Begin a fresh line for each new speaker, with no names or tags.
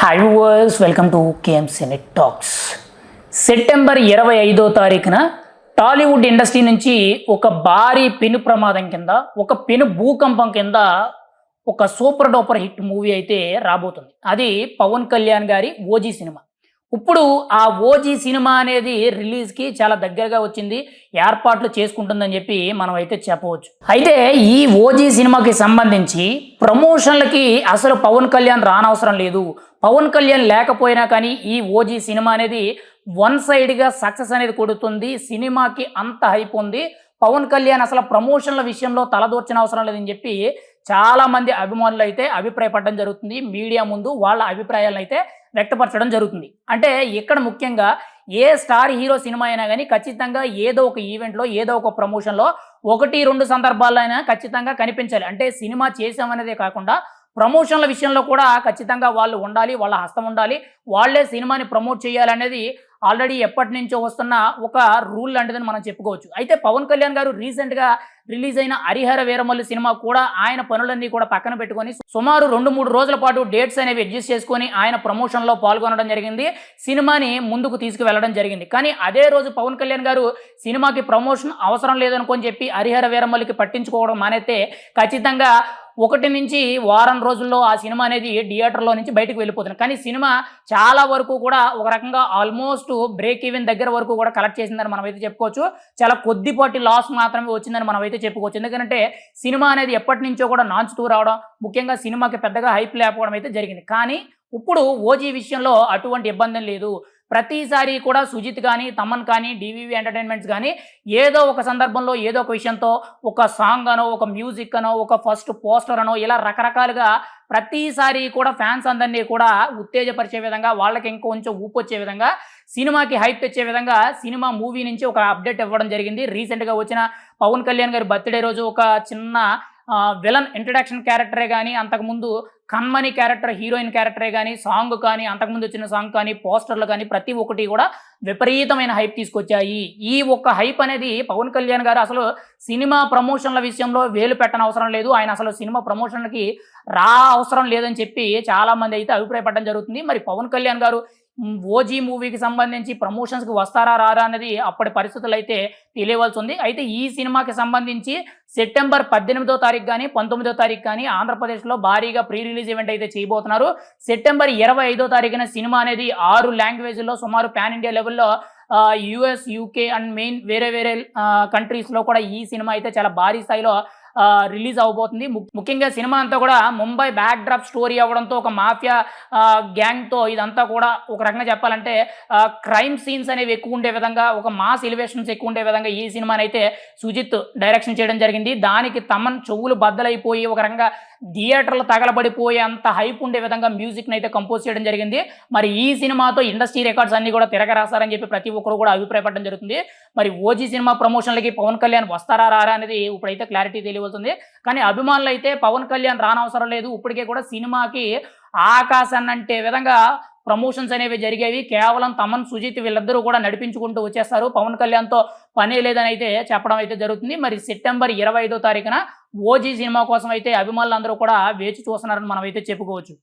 Hi వర్స్ welcome to KM senate talks September ఇరవై ఐదో తారీఖున టాలీవుడ్ ఇండస్ట్రీ నుంచి ఒక భారీ పెను ప్రమాదం కింద ఒక పెను భూకంపం కింద ఒక సూపర్ డూపర్ హిట్ మూవీ అయితే రాబోతుంది. అది పవన్ కళ్యాణ్ గారి ఓజీ సినిమా. ఇప్పుడు ఆ ఓజీ సినిమా అనేది రిలీజ్కి చాలా దగ్గరగా వచ్చింది. ఏర్పాట్లు చేసుకుంటుందని చెప్పి మనం అయితే చెప్పవచ్చు. అయితే ఈ ఓజీ సినిమాకి సంబంధించి ప్రమోషన్లకి అసలు పవన్ కళ్యాణ్ రానవసరం లేదు. పవన్ కళ్యాణ్ లేకపోయినా కానీ ఈ ఓజీ సినిమా అనేది వన్ సైడ్గా సక్సెస్ అనేది కొడుతుంది. సినిమాకి అంత హైప్ ఉంది. పవన్ కళ్యాణ్ అసలు ప్రమోషన్ల విషయంలో తలదూర్చిన అవసరం లేదని చెప్పి చాలామంది అభిమానులు అయితే అభిప్రాయపడడం జరుగుతుంది. మీడియా ముందు వాళ్ళ అభిప్రాయాలను అయితే వ్యక్తపరచడం జరుగుతుంది. అంటే ఇక్కడ ముఖ్యంగా ఏ స్టార్ హీరో సినిమా అయినా కానీ ఖచ్చితంగా ఏదో ఒక ఈవెంట్లో ఏదో ఒక ప్రమోషన్లో ఒకటి రెండు సందర్భాల్లో అయినా ఖచ్చితంగా కనిపించాలి. అంటే సినిమా చేసామనేదే కాకుండా ప్రమోషన్ల విషయంలో కూడా ఖచ్చితంగా వాళ్ళు ఉండాలి వాళ్ళ హస్తం ఉండాలి వాళ్ళే సినిమాని ప్రమోట్ చేయాలనేది ఆల్రెడీ ఎప్పటి నుంచో వస్తున్న ఒక రూల్ లాంటిదని మనం చెప్పుకోవచ్చు. అయితే పవన్ కళ్యాణ్ గారు రీసెంట్గా రిలీజ్ అయిన హరిహర వీరమల్లి సినిమా కూడా ఆయన పనులన్నీ కూడా పక్కన పెట్టుకొని సుమారు రెండు మూడు రోజుల పాటు డేట్స్ అనేవి అడ్జస్ట్ చేసుకొని ఆయన ప్రమోషన్లో పాల్గొనడం జరిగింది. సినిమాని ముందుకు తీసుకువెళ్ళడం జరిగింది. కానీ అదే రోజు పవన్ కళ్యాణ్ గారు సినిమాకి ప్రమోషన్ అవసరం లేదనుకొని చెప్పి హరిహర వీరమల్లికి పట్టించుకోవడం మానేస్తే ఖచ్చితంగా ఒకటి నుంచి వారం రోజుల్లో ఆ సినిమా అనేది థియేటర్లో నుంచి బయటకు వెళ్ళిపోతుంది. కానీ సినిమా చాలా వరకు కూడా ఒక రకంగా ఆల్మోస్ట్ బ్రేక్ ఈవెన్ దగ్గర వరకు కూడా కలెక్ట్ చేసిందని మనం అయితే చెప్పుకోవచ్చు. చాలా కొద్దిపాటి లాస్ మాత్రమే వచ్చిందని మనం అయితే చెప్పుకోవచ్చు. ఎందుకంటే సినిమా అనేది ఎప్పటి నుంచో కూడా నాంచుతూ రావడం ముఖ్యంగా సినిమాకి పెద్దగా హైప్ లేకపోవడం అయితే జరిగింది. కానీ ఇప్పుడు ఓజీ విషయంలో అటువంటి ఇబ్బంది లేదు. ప్రతిసారి కూడా సుజిత్ కానీ తమన్ కానీ డివివి ఎంటర్టైన్మెంట్స్ కానీ ఏదో ఒక సందర్భంలో ఏదో ఒక విషయంతో ఒక సాంగ్ అనో ఒక మ్యూజిక్ అనో ఒక ఫస్ట్ పోస్టర్ అనో ఇలా రకరకాలుగా ప్రతిసారి కూడా ఫ్యాన్స్ అందరినీ కూడా ఉత్తేజపరిచే విధంగా వాళ్ళకి ఇంకొంచెం ఊపు వచ్చే విధంగా సినిమాకి హైప్ తెచ్చే విధంగా సినిమా మూవీ నుంచి ఒక అప్డేట్ ఇవ్వడం జరిగింది. రీసెంట్గా వచ్చిన పవన్ కళ్యాణ్ గారి బర్త్డే రోజు ఒక చిన్న విలన్ ఇంట్రడక్షన్ క్యారెక్టరే కానీ అంతకుముందు కన్మని క్యారెక్టర్ హీరోయిన్ క్యారెక్టరే కానీ సాంగ్ కానీ అంతకుముందు వచ్చిన సాంగ్ కానీ పోస్టర్లు కానీ ప్రతి ఒక్కటి కూడా విపరీతమైన హైప్ తీసుకొచ్చాయి. ఈ ఒక్క హైప్ అనేది పవన్ కళ్యాణ్ గారు అసలు సినిమా ప్రమోషన్ల విషయంలో వేలు పెట్టని అవసరం లేదు. ఆయన అసలు సినిమా ప్రమోషన్లకి రా అవసరం లేదని చెప్పి చాలామంది అయితే అభిప్రాయపడడం జరుగుతుంది. మరి పవన్ కళ్యాణ్ గారు ఓజీ మూవీకి సంబంధించి ప్రమోషన్స్కి వస్తారా రారా అనేది అప్పటి పరిస్థితులు అయితే తెలియవలసి ఉంది అయితే ఈ సినిమాకి సంబంధించి సెప్టెంబర్ పద్దెనిమిదో తారీఖు కానీ పంతొమ్మిదో తారీఖు కానీ ఆంధ్రప్రదేశ్లో భారీగా ప్రీ రిలీజ్ ఈవెంట్ అయితే చేయబోతున్నారు. సెప్టెంబర్ ఇరవై ఐదో తారీఖున సినిమా అనేది ఆరు లాంగ్వేజ్లో సుమారు పాన్ ఇండియా లెవెల్లో యుఎస్ యూకే అండ్ మెయిన్ వేరే వేరే కంట్రీస్లో కూడా ఈ సినిమా అయితే చాలా భారీ స్థాయిలో రిలీజ్ అవబోతుంది. ముఖ్యంగా సినిమా అంతా కూడా ముంబై బ్యాక్ డ్రాప్ స్టోరీ అవ్వడంతో ఒక మాఫియా గ్యాంగ్తో ఇదంతా కూడా ఒక రకంగా చెప్పాలంటే క్రైమ్ సీన్స్ అనేవి ఎక్కువ ఉండే విధంగా ఒక మాస్ ఎలివేషన్స్ ఎక్కువ ఉండే విధంగా ఈ సినిమాని అయితే సుజిత్ డైరెక్షన్ చేయడం జరిగింది. దానికి తమన్ చెవులు బద్దలైపోయి ఒక రకంగా థియేటర్లు తగలబడిపోయే అంత హైప్ ఉండే విధంగా మ్యూజిక్ని అయితే కంపోజ్ చేయడం జరిగింది. మరి ఈ సినిమాతో ఇండస్ట్రీ రికార్డ్స్ అన్ని కూడా తిరగరాస్తారని చెప్పి ప్రతి ఒక్కరు కూడా అభిప్రాయపడడం జరుగుతుంది. మరి ఓజీ సినిమా ప్రమోషన్లకి పవన్ కళ్యాణ్ వస్తారా రారా అనేది ఇప్పుడైతే క్లారిటీ తెలియదు. తెలియవస్తుంది కానీ అభిమానులు అయితే పవన్ కళ్యాణ్ రానవసరం లేదు. ఇప్పటికే కూడా సినిమాకి ఆకాశాన్ని అంటే విధంగా ప్రమోషన్స్ అనేవి జరిగేవి. కేవలం తమన్ సుజిత్ వీళ్ళిద్దరూ కూడా నడిపించుకుంటూ వచ్చేస్తారు. పవన్ కళ్యాణ్తో పనే లేదని అయితే చెప్పడం అయితే జరుగుతుంది. మరి సెప్టెంబర్ ఇరవై ఐదో తారీఖున ఓజీ సినిమా కోసం అయితే అభిమానులందరూ కూడా వేచి చూస్తున్నారని మనం అయితే చెప్పుకోవచ్చు.